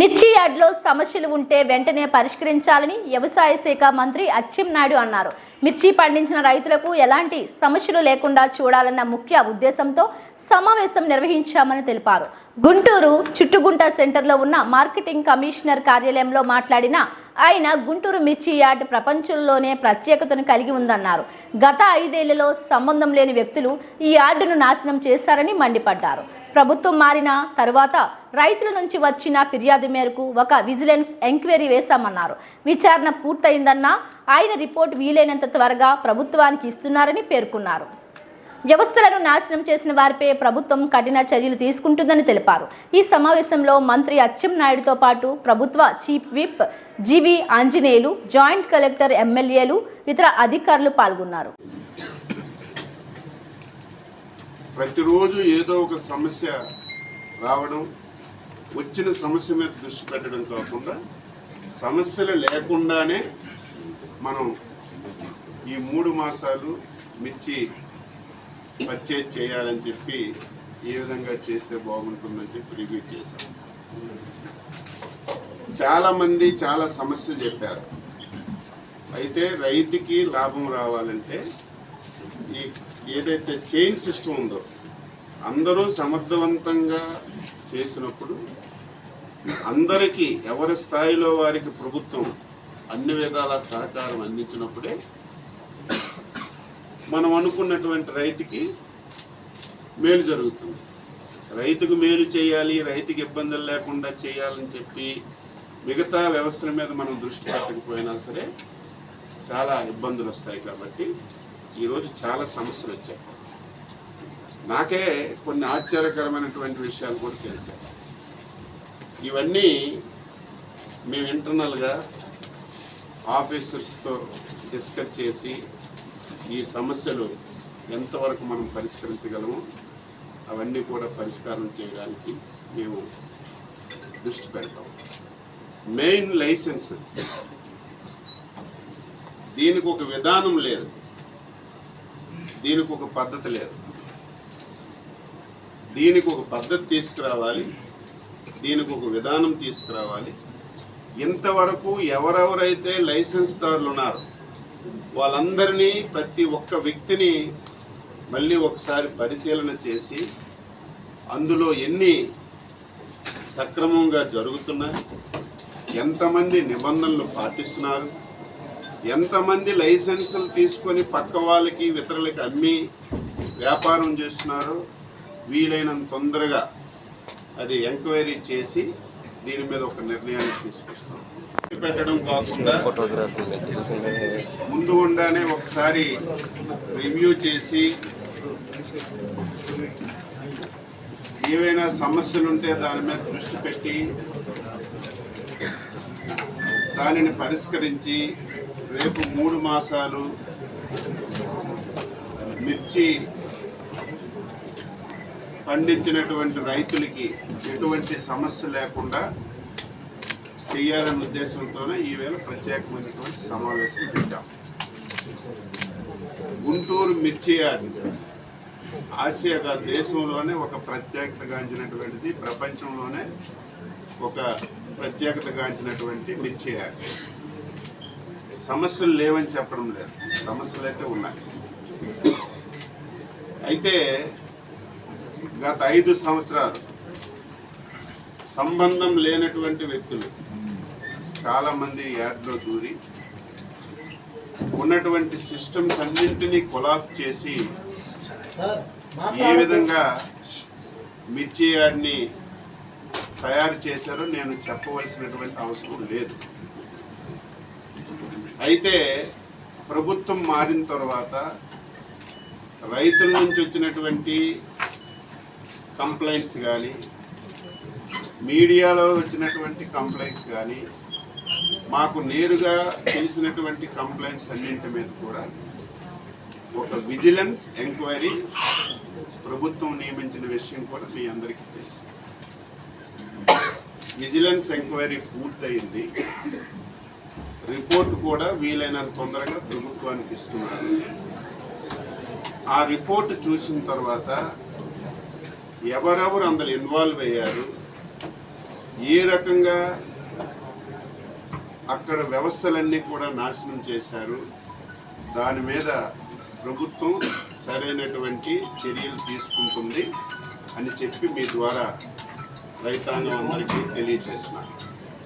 మిర్చి యార్డ్లో సమస్యలు ఉంటే వెంటనే పరిష్కరించాలని వ్యవసాయ శాఖ మంత్రి అచ్చెన్నాయుడు అన్నారు. మిర్చి పండించిన రైతులకు ఎలాంటి సమస్యలు లేకుండా చూడాలన్న ముఖ్య ఉద్దేశంతో సమావేశం నిర్వహించామని తెలిపారు. గుంటూరు చుట్టుగుంట సెంటర్లో ఉన్న మార్కెటింగ్ కమిషనర్ కార్యాలయంలో మాట్లాడిన ఆయన గుంటూరు మిర్చి యార్డ్ ప్రపంచంలోనే ప్రత్యేకతను కలిగి ఉందన్నారు. గత ఐదేళ్ళలో సంబంధం లేని వ్యక్తులు ఈ యార్డును నాశనం చేశారని మండిపడ్డారు. ప్రభుత్వం మారిన తర్వాత రైతుల నుంచి వచ్చిన ఫిర్యాదు మేరకు ఒక విజిలెన్స్ ఎంక్వైరీ వేశామన్నారు. విచారణ పూర్తయిందన్న ఆయన రిపోర్ట్ వీలైనంత త్వరగా ప్రభుత్వానికి ఇస్తున్నారని పేర్కొన్నారు. వ్యవస్థలను నాశనం చేసిన వారిపై ప్రభుత్వం కఠిన చర్యలు తీసుకుంటుందని తెలిపారు. ఈ సమావేశంలో మంత్రి అచ్చెన్నాయుడుతో పాటు ప్రభుత్వ chief whip G V Anjaneyulu joint collector ఎమ్మెల్యేలు ఇతర అధికారులు పాల్గొన్నారు. ప్రతిరోజు ఏదో ఒక సమస్య రావడం వచ్చిన సమస్య మీద దృష్టి పెట్టడం కాకుండా సమస్యలు లేకుండానే మనం ఈ మూడు మాసాలు మిర్చి పర్చేజ్ చేయాలని చెప్పి ఏ విధంగా చేస్తే బాగుంటుందని చెప్పి రివ్యూ చేశాం. చాలామంది చాలా సమస్యలు చెప్పారు. అయితే రైతుకి లాభం రావాలంటే ఈ ఏదైతే చైన్ సిస్టమ్ ఉందో అందరూ సమర్థవంతంగా చేసినప్పుడు అందరికీ ఎవరి స్థాయిలో వారికి ప్రభుత్వం అన్ని విధాల సహకారం అందించినప్పుడే మనం అనుకున్నటువంటి రైతుకి మేలు జరుగుతుంది. రైతుకు మేలు చేయాలి రైతుకి ఇబ్బందులు లేకుండా చేయాలని చెప్పి మిగతా వ్యవస్థల మీద మనం దృష్టి పెట్టకపోయినా సరే చాలా ఇబ్బందులు వస్తాయి కాబట్టి ఈరోజు చాలా సమస్యలు వచ్చాయి. నాకే కొన్ని ఆశ్చర్యకరమైనటువంటి విషయాలు కూడా తెలిసాయి. ఇవన్నీ మేము ఇంటర్నల్గా ఆఫీసర్స్తో డిస్కస్ చేసి ఈ సమస్యలు ఎంతవరకు మనం పరిష్కరించగలమో అవన్నీ కూడా పరిష్కారం చేయడానికి మేము దృష్టి పెడతాం. Main licenses. దీనికి ఒక విధానం లేదు. దీనికి ఒక పద్ధతి లేదు. దీనికి ఒక పద్ధతి తీసుకురావాలి. దీనికి ఒక విధానం తీసుకురావాలి. ఇంతవరకు ఎవరెవరైతే లైసెన్స్దారులు ఉన్నారో వాళ్ళందరినీ ప్రతి ఒక్క వ్యక్తిని మళ్ళీ ఒకసారి పరిశీలన చేసి అందులో ఎన్ని సక్రమంగా జరుగుతున్నాయి ఎంతమంది నిబంధనలు పాటిస్తున్నారు ఎంతమంది లైసెన్సులు తీసుకొని పక్క వాళ్ళకి ఇతరులకి అమ్మి వ్యాపారం చేస్తున్నారో? వీలైనంత తొందరగా అది ఎంక్వైరీ చేసి దీని మీద ఒక నిర్ణయాన్ని తీసుకొస్తాం. పెట్టడం కాకుండా ముందు ఉండానే ఒకసారి రివ్యూ చేసి ఏవైనా సమస్యలుంటే దాని మీద దృష్టి పెట్టి దానిని పరిష్కరించి రేపు మూడు మాసాలు మిర్చి పండించినటువంటి రైతులకి ఎటువంటి సమస్య లేకుండా చేయాలనే ఉద్దేశంతోనే ఈవేళ ప్రత్యేకమైనటువంటి సమావేశం పెట్టాం. గుంటూరు మిర్చి యార్డ్ ఆసియాగా దేశంలోనే ఒక ప్రత్యేకతగాంచినటువంటిది ప్రపంచంలోనే ఒక ప్రత్యేకతగాంచినటువంటి మిర్చి యార్డ్. సమస్యలు లేవని చెప్పడం లేదు. సమస్యలు అయితే ఉన్నాయి. అయితే గత ఐదు సంవత్సరాలు సంబంధం లేనటువంటి వ్యక్తులు చాలామంది యాడ్లో దూరి ఉన్నటువంటి సిస్టమ్స్ అన్నింటినీ కొలాప్ చేసి ఏ విధంగా మిర్చి యాడ్ని తయారు చేశారో నేను చెప్పవలసినటువంటి అవసరం లేదు. అయితే ప్రభుత్వం మారిన తర్వాత రైతుల నుంచి వచ్చినటువంటి కంప్లైంట్స్ కానీ మీడియాలో వచ్చినటువంటి కంప్లైంట్స్ కానీ మాకు నేరుగా తెలిసినటువంటి కంప్లైంట్స్ అన్నింటి మీద కూడా ఒక విజిలెన్స్ ఎంక్వైరీ ప్రభుత్వం నియమించిన విషయం కూడా మీ అందరికీ తెలుసు. విజిలెన్స్ ఎంక్వైరీ పూర్తయింది. రిపోర్ట్ కూడా వీలైనంత తొందరగా ప్రభుత్వానికి ఇస్తున్నారు. ఆ రిపోర్ట్ చూసిన తర్వాత ఎవరెవరు అందులో ఇన్వాల్వ్ అయ్యారు ఏ రకంగా అక్కడ వ్యవస్థలన్నీ కూడా నాశనం చేశారు దాని మీద ప్రభుత్వం సరైనటువంటి చర్యలు తీసుకుంటుంది అని చెప్పి మీ ద్వారా రైతాంగం అందరికీ తెలియజేస్తున్నాను.